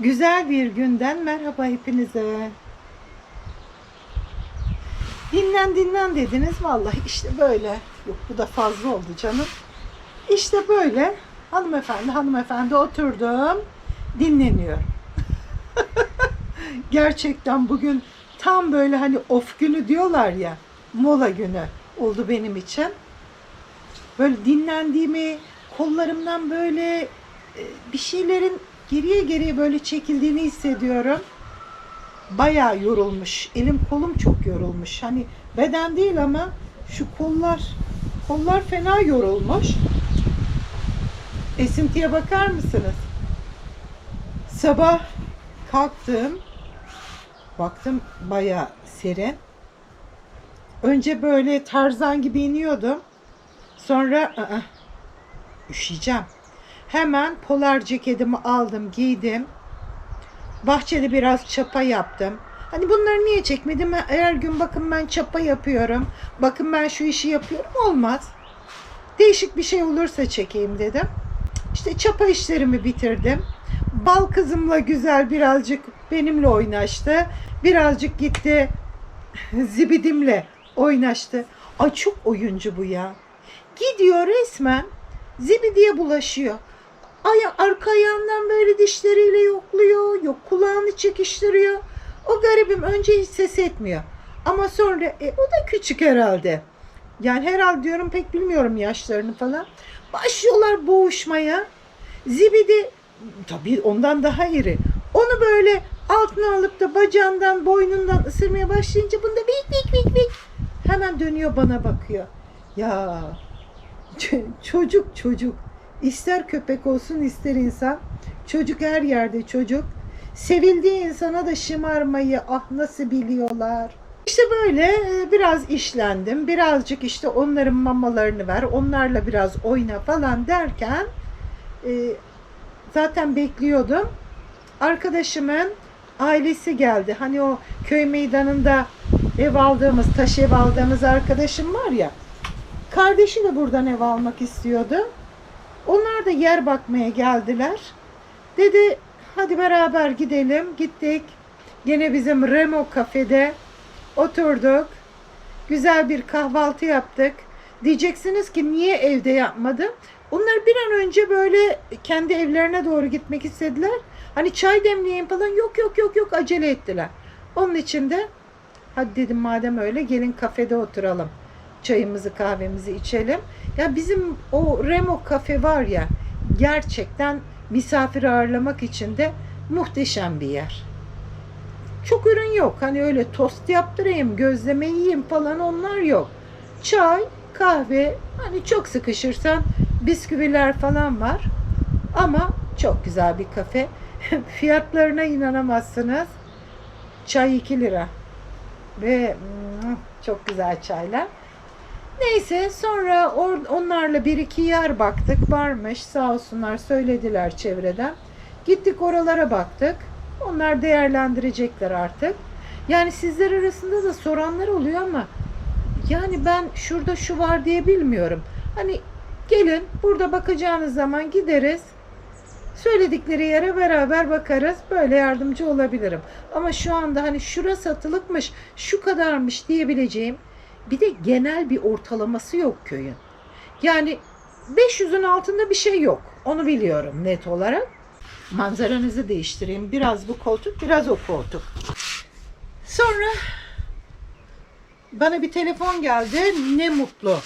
Güzel bir günden merhaba hepinize. Dinlen dinlen dediniz vallahi işte böyle. Yok bu da fazla oldu canım. İşte böyle hanımefendi hanımefendi oturdum dinleniyorum. Gerçekten bugün tam böyle hani off günü diyorlar ya mola günü oldu benim için. Böyle dinlendiğimi kollarımdan böyle e, bir şeylerin geriye geriye böyle çekildiğini hissediyorum. Bayağı yorulmuş. Elim kolum çok yorulmuş. Hani beden değil ama şu kollar kollar fena yorulmuş. Esintiye bakar mısınız? Sabah kalktım. Baktım bayağı serin. Önce böyle tarzan gibi iniyordum. Sonra ı-ı, üşüyeceğim. Hemen polar ceketimi aldım, giydim. Bahçede biraz çapa yaptım. Hani bunları niye çekmedim? Her gün bakın ben çapa yapıyorum. Bakın ben şu işi yapıyorum. Olmaz. Değişik bir şey olursa çekeyim dedim. İşte çapa işlerimi bitirdim. Bal kızımla güzel birazcık benimle oynaştı. Birazcık gitti zibidimle oynaştı. Ay çok oyuncu bu ya. Gidiyor resmen zibidiye bulaşıyor. Ay, arka ayağından böyle dişleriyle yokluyor. Yok kulağını çekiştiriyor. O garibim önce hiç ses etmiyor. Ama sonra e, o da küçük herhalde. Yani herhalde diyorum pek bilmiyorum yaşlarını falan. Başlıyorlar boğuşmaya. Zibidi tabii ondan daha iri. Onu böyle altına alıp da bacağından boynundan ısırmaya başlayınca bunda vik vik vik vik hemen dönüyor bana bakıyor. Ya çocuk çocuk ister köpek olsun ister insan çocuk her yerde çocuk sevildiği insana da şımarmayı ah nasıl biliyorlar. İşte böyle e, biraz işlendim. Birazcık işte onların mamalarını ver. Onlarla biraz oyna falan derken e, zaten bekliyordum. Arkadaşımın ailesi geldi. Hani o köy meydanında ev aldığımız, taş ev aldığımız arkadaşım var ya. Kardeşi de buradan ev almak istiyordu. Onlar da yer bakmaya geldiler. Dedi hadi beraber gidelim. Gittik. Yine bizim Remo kafede oturduk. Güzel bir kahvaltı yaptık. Diyeceksiniz ki niye evde yapmadım? Onlar bir an önce böyle kendi evlerine doğru gitmek istediler. Hani çay demleyin falan yok yok yok yok acele ettiler. Onun için de hadi dedim madem öyle gelin kafede oturalım. Çayımızı kahvemizi içelim. Ya bizim o Remo kafe var ya gerçekten misafir ağırlamak için de muhteşem bir yer. Çok ürün yok. Hani öyle tost yaptırayım, gözleme yiyeyim falan onlar yok. Çay, kahve, hani çok sıkışırsan bisküviler falan var. Ama çok güzel bir kafe. Fiyatlarına inanamazsınız. Çay 2 lira. Ve mm, çok güzel çaylar. Neyse sonra or- onlarla bir iki yer baktık. Varmış sağ olsunlar söylediler çevreden. Gittik oralara baktık. Onlar değerlendirecekler artık. Yani sizler arasında da soranlar oluyor ama yani ben şurada şu var diye bilmiyorum. Hani gelin burada bakacağınız zaman gideriz. Söyledikleri yere beraber bakarız. Böyle yardımcı olabilirim. Ama şu anda hani şura satılıkmış, şu kadarmış diyebileceğim bir de genel bir ortalaması yok köyün. Yani 500'ün altında bir şey yok. Onu biliyorum net olarak. Manzaranızı değiştireyim. Biraz bu koltuk, biraz o koltuk. Sonra bana bir telefon geldi. Ne mutlu.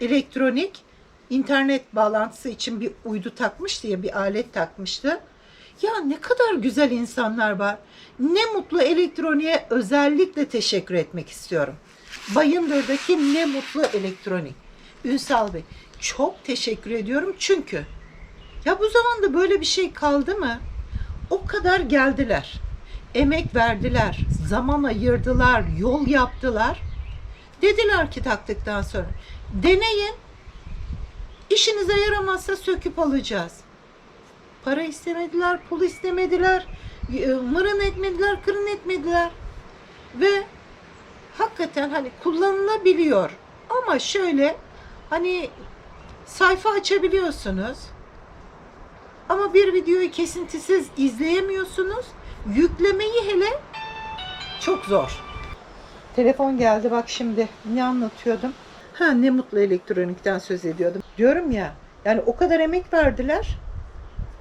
Elektronik internet bağlantısı için bir uydu takmış diye bir alet takmıştı. Ya ne kadar güzel insanlar var. Ne mutlu elektroniğe özellikle teşekkür etmek istiyorum. Bayındır'daki ne mutlu elektronik. Ünsal Bey çok teşekkür ediyorum çünkü ya bu zamanda böyle bir şey kaldı mı? O kadar geldiler. Emek verdiler, zaman ayırdılar, yol yaptılar. Dediler ki taktıktan sonra deneyin. İşinize yaramazsa söküp alacağız. Para istemediler, pul istemediler, e, mırın etmediler, kırın etmediler. Ve hakikaten hani kullanılabiliyor. Ama şöyle hani sayfa açabiliyorsunuz. Ama bir videoyu kesintisiz izleyemiyorsunuz. Yüklemeyi hele çok zor. Telefon geldi bak şimdi. Ne anlatıyordum? Ha ne mutlu elektronikten söz ediyordum. Diyorum ya yani o kadar emek verdiler.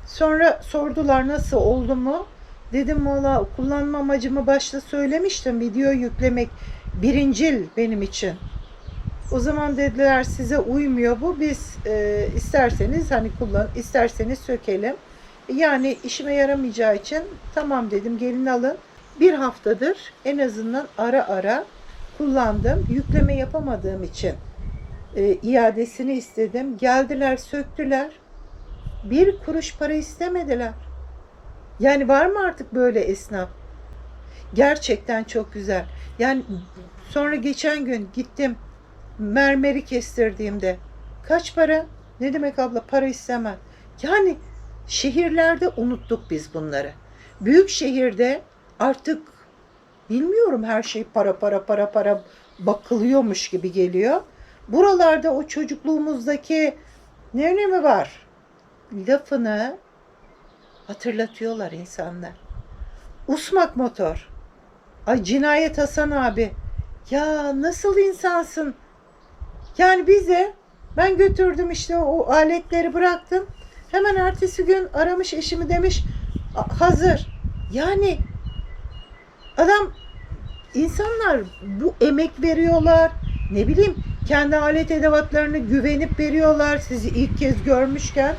Sonra sordular nasıl oldu mu? Dedim valla kullanma amacımı başta söylemiştim. Video yüklemek birincil benim için. O zaman dediler size uymuyor bu. Biz e, isterseniz hani kullan, isterseniz sökelim. Yani işime yaramayacağı için tamam dedim gelin alın. Bir haftadır en azından ara ara kullandım. Yükleme yapamadığım için e, iadesini istedim. Geldiler söktüler. Bir kuruş para istemediler. Yani var mı artık böyle esnaf? Gerçekten çok güzel. Yani sonra geçen gün gittim mermeri kestirdiğimde kaç para? Ne demek abla para istemem. Yani şehirlerde unuttuk biz bunları. Büyük şehirde artık bilmiyorum her şey para para para para bakılıyormuş gibi geliyor. Buralarda o çocukluğumuzdaki ne önemi var? Lafını hatırlatıyorlar insanlar. Usmak motor. Ay cinayet Hasan abi. Ya nasıl insansın? Yani bize ben götürdüm işte o aletleri bıraktım. Hemen ertesi gün aramış eşimi demiş "A- hazır. Yani adam insanlar bu emek veriyorlar. Ne bileyim kendi alet edevatlarını güvenip veriyorlar sizi ilk kez görmüşken.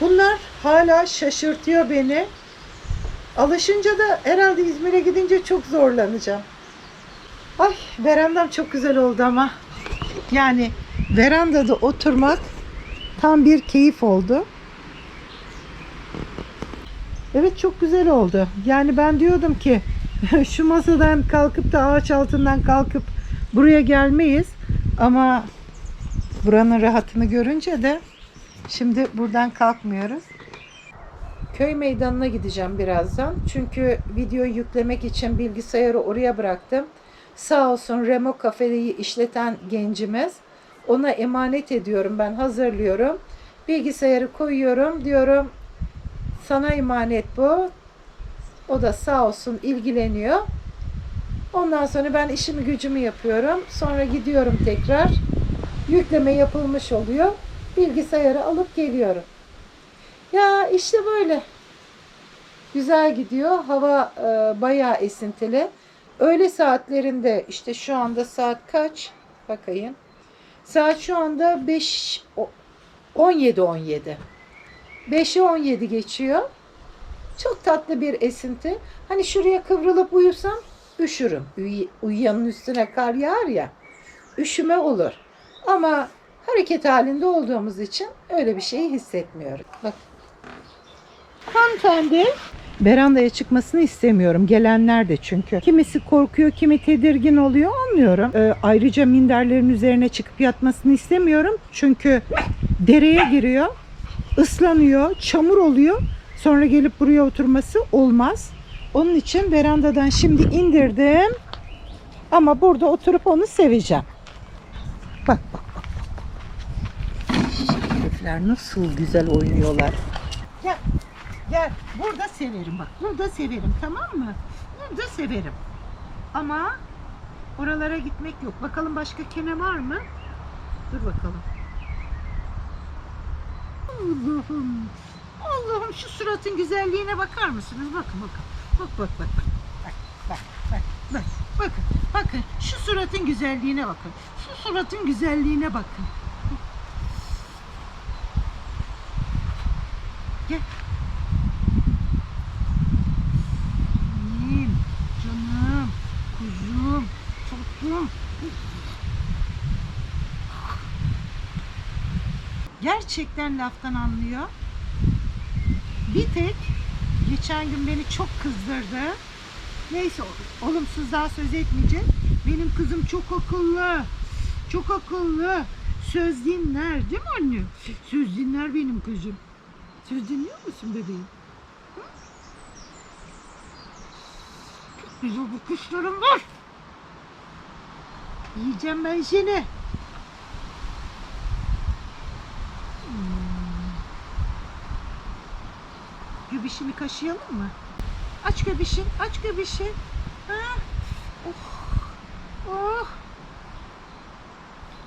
Bunlar hala şaşırtıyor beni. Alışınca da herhalde İzmir'e gidince çok zorlanacağım. Ay verandam çok güzel oldu ama. Yani verandada oturmak tam bir keyif oldu. Evet çok güzel oldu. Yani ben diyordum ki şu masadan kalkıp da ağaç altından kalkıp buraya gelmeyiz. Ama buranın rahatını görünce de şimdi buradan kalkmıyoruz. Köy meydanına gideceğim birazdan. Çünkü video yüklemek için bilgisayarı oraya bıraktım. Sağ olsun Remo kafeyi işleten gencimiz. Ona emanet ediyorum ben hazırlıyorum. Bilgisayarı koyuyorum diyorum. Sana emanet bu. O da sağ olsun ilgileniyor. Ondan sonra ben işimi gücümü yapıyorum. Sonra gidiyorum tekrar. Yükleme yapılmış oluyor. Bilgisayarı alıp geliyorum. Ya işte böyle. Güzel gidiyor. Hava e, bayağı esintili. Öğle saatlerinde işte şu anda saat kaç? Bakayım. Saat şu anda 5 o- 17 17. 5'e 17 geçiyor. Çok tatlı bir esinti. Hani şuraya kıvrılıp uyusam üşürüm. Uy- uyuyanın üstüne kar yağar ya. Üşüme olur. Ama hareket halinde olduğumuz için öyle bir şeyi hissetmiyorum. Bak. Hanımefendi. Berandaya çıkmasını istemiyorum. Gelenler de çünkü. Kimisi korkuyor, kimi tedirgin oluyor anlıyorum. Ee, ayrıca minderlerin üzerine çıkıp yatmasını istemiyorum. Çünkü dereye giriyor, ıslanıyor, çamur oluyor. Sonra gelip buraya oturması olmaz. Onun için verandadan şimdi indirdim. Ama burada oturup onu seveceğim. Bak bak bak. Herifler nasıl güzel oynuyorlar. Gel. Gel. Burada severim bak. Burada severim tamam mı? Burada severim. Ama oralara gitmek yok. Bakalım başka kene var mı? Dur bakalım. Allah'ım. Allah'ım şu suratın güzelliğine bakar mısınız? Bakın bakın. Bak bak bak. Bak bak bak. bak. bak. Bakın bakın şu suratın güzelliğine bakın. Şu suratın güzelliğine bakın. Gel. Benim canım, kuzum, çocuğum. Gerçekten laftan anlıyor. Bir tek geçen gün beni çok kızdırdı. Neyse olumsuzluğa söz etmeyeceğim. Benim kızım çok akıllı. Çok akıllı. Söz dinler değil mi anne? Söz dinler benim kızım. Söz dinliyor musun bebeğim? Çok güzel bu kuşlarım var. Yiyeceğim ben seni. Göbişini kaşıyalım mı? Aç göbişin, aç göbişin. Ha? Oh. Oh.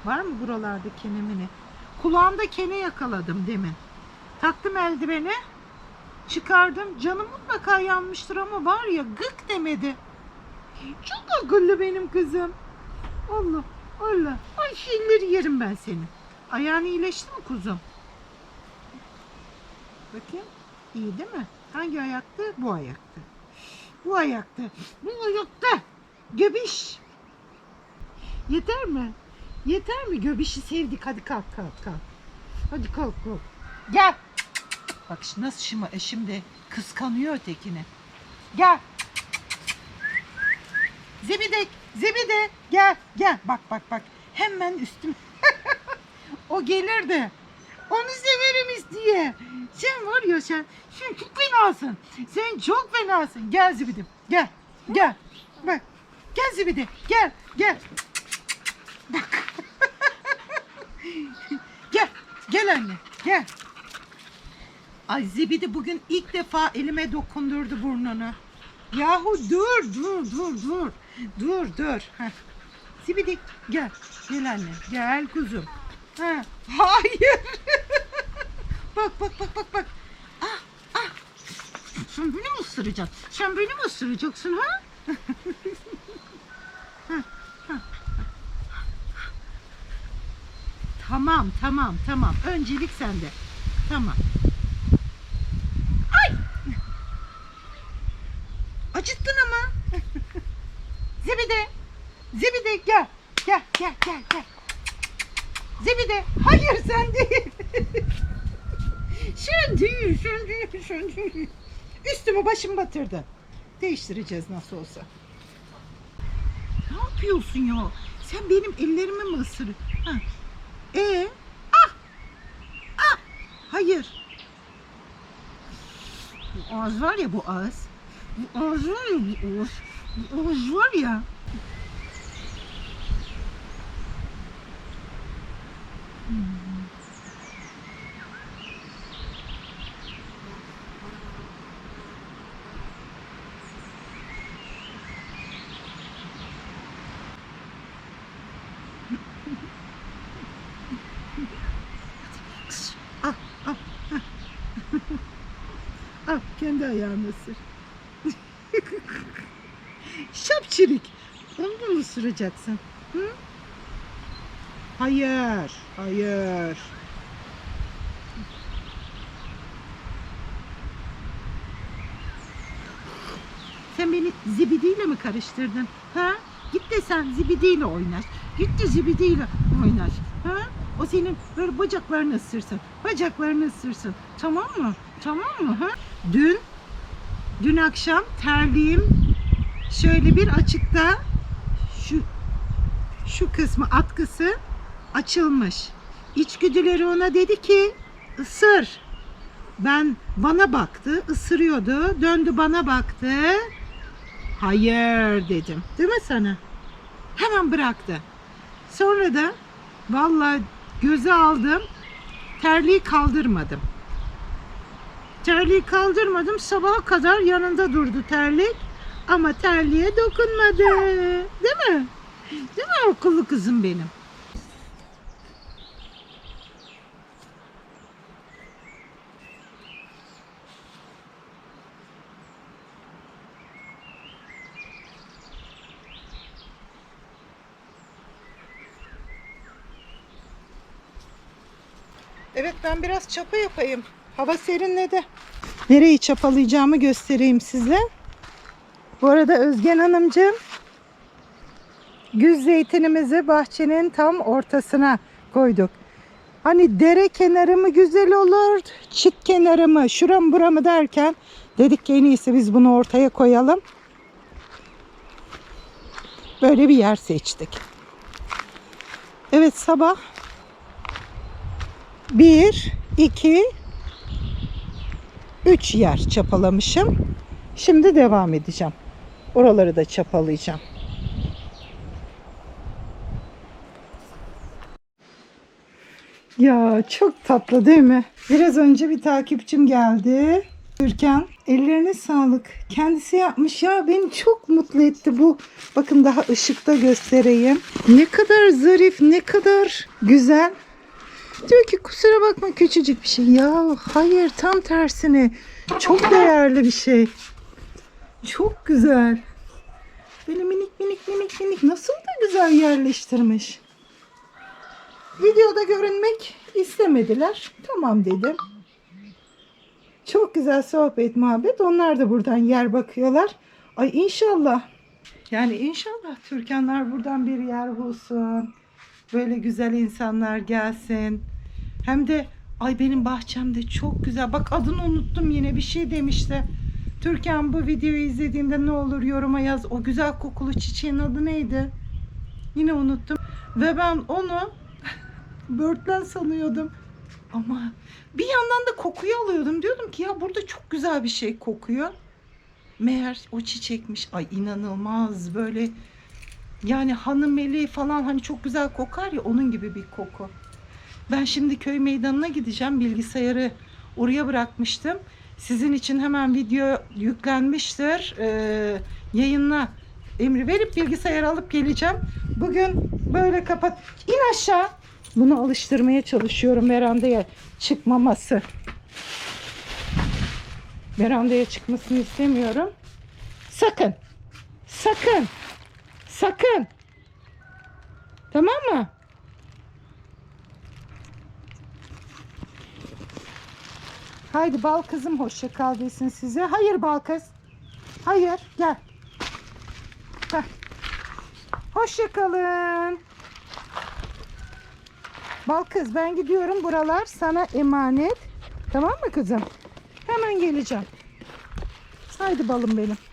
Var mı buralarda kenemini? Kulağımda kene yakaladım demin. Taktım eldiveni. Çıkardım. Canım mutlaka yanmıştır ama var ya gık demedi. Çok akıllı benim kızım. Allah Allah. Ay şeyleri yerim ben senin. Ayağın iyileşti mi kuzum? Bakayım. İyi değil mi? Hangi ayaktı? Bu ayaktı. Bu ayaktı. Bu ayaktı. Göbiş. Yeter mi? Yeter mi? Göbişi sevdik. Hadi kalk kalk kalk. Hadi kalk kalk. Gel. Bak şimdi nasıl şimdi, şimdi kıskanıyor ötekini. Gel. Zebidek, Zebide gel gel bak bak bak hemen üstüm. o gelir de onu severim diye. Sen var ya sen, sen çok fenasın. Sen çok fenasın. Gel Zibidim gel gel. Bak gel Zibide gel gel. Bak. gel gel anne gel. Ay Zibidi bugün ilk defa elime dokundurdu burnunu. Yahu dur dur dur dur. Dur dur. Heh. Zibidi gel. Gel anne. Gel kuzum. Ha. Hayır. bak bak bak bak bak. Ah ah. Sen beni mi ısıracaksın? Sen beni mi ısıracaksın ha? Tamam tamam tamam. Öncelik sende. Tamam. Ay! Acıttın ama. Zibide. Zibide gel. Gel gel gel gel. Zibide. Hayır sen değil. sen değil sen değil sen değil. Üstümü başımı batırdın. Değiştireceğiz nasıl olsa. Ne yapıyorsun ya? Sen benim ellerimi mi ısırır? Ha. Ee? Ah! Ah! Hayır. Bu ağız var ya bu ağız. Bu ağız var ya bu ağız. Bu ağız var ya. Ah, ah, ah. Al kendi ayağını ısır. Şapçirik. Onu mı ısıracaksın? Hı? Hayır, hayır. Sen beni zibidiyle mi karıştırdın? Ha? Git de sen zibidiyle oynaş. Git de zibidiyle oynaş. Ha? O senin böyle bacaklarını ısırsın. Bacaklarını ısırsın. Tamam mı? Tamam mı? Ha? Dün dün akşam terliğim şöyle bir açıkta şu şu kısmı atkısı açılmış. İçgüdüleri ona dedi ki ısır. Ben bana baktı, ısırıyordu. Döndü bana baktı. Hayır dedim. Değil mi sana? Hemen bıraktı. Sonra da vallahi göze aldım. Terliği kaldırmadım. Terliği kaldırmadım. Sabaha kadar yanında durdu terlik. Ama terliğe dokunmadı. Değil mi? Değil mi akıllı kızım benim? Evet ben biraz çapa yapayım. Hava serinledi. Nereyi çapalayacağımı göstereyim size. Bu arada Özgen Hanımcığım güz zeytinimizi bahçenin tam ortasına koyduk. Hani dere kenarı mı güzel olur, çit kenarı mı, şuram buramı derken dedik ki en iyisi biz bunu ortaya koyalım. Böyle bir yer seçtik. Evet sabah 1, 2, 3 yer çapalamışım. Şimdi devam edeceğim. Oraları da çapalayacağım. Ya çok tatlı değil mi? Biraz önce bir takipçim geldi. Türkan ellerine sağlık. Kendisi yapmış ya beni çok mutlu etti bu. Bakın daha ışıkta göstereyim. Ne kadar zarif, ne kadar güzel. Diyor ki kusura bakma küçücük bir şey. Ya hayır tam tersine. Çok değerli bir şey. Çok güzel. Böyle minik minik minik minik nasıl da güzel yerleştirmiş. Videoda görünmek istemediler. Tamam dedim. Çok güzel sohbet muhabbet. Onlar da buradan yer bakıyorlar. Ay inşallah. Yani inşallah Türkanlar buradan bir yer bulsun. Böyle güzel insanlar gelsin. Hem de ay benim bahçemde çok güzel. Bak adını unuttum yine bir şey demişti. Türkan bu videoyu izlediğinde ne olur yoruma yaz. O güzel kokulu çiçeğin adı neydi? Yine unuttum. Ve ben onu börtlen sanıyordum. Ama bir yandan da kokuyu alıyordum. Diyordum ki ya burada çok güzel bir şey kokuyor. Meğer o çiçekmiş. Ay inanılmaz böyle yani hanımeli falan hani çok güzel kokar ya onun gibi bir koku. Ben şimdi köy meydanına gideceğim. Bilgisayarı oraya bırakmıştım. Sizin için hemen video yüklenmiştir. Ee, yayınla emri verip bilgisayarı alıp geleceğim. Bugün böyle kapat. İn aşağı. Bunu alıştırmaya çalışıyorum verandaya çıkmaması. Verandaya çıkmasını istemiyorum. Sakın. Sakın. Sakın. Tamam mı? Haydi bal kızım hoşça kal desin size. Hayır bal kız. Hayır gel. Heh. Hoşça kalın. Bal kız ben gidiyorum buralar sana emanet. Tamam mı kızım? Hemen geleceğim. Haydi balım benim.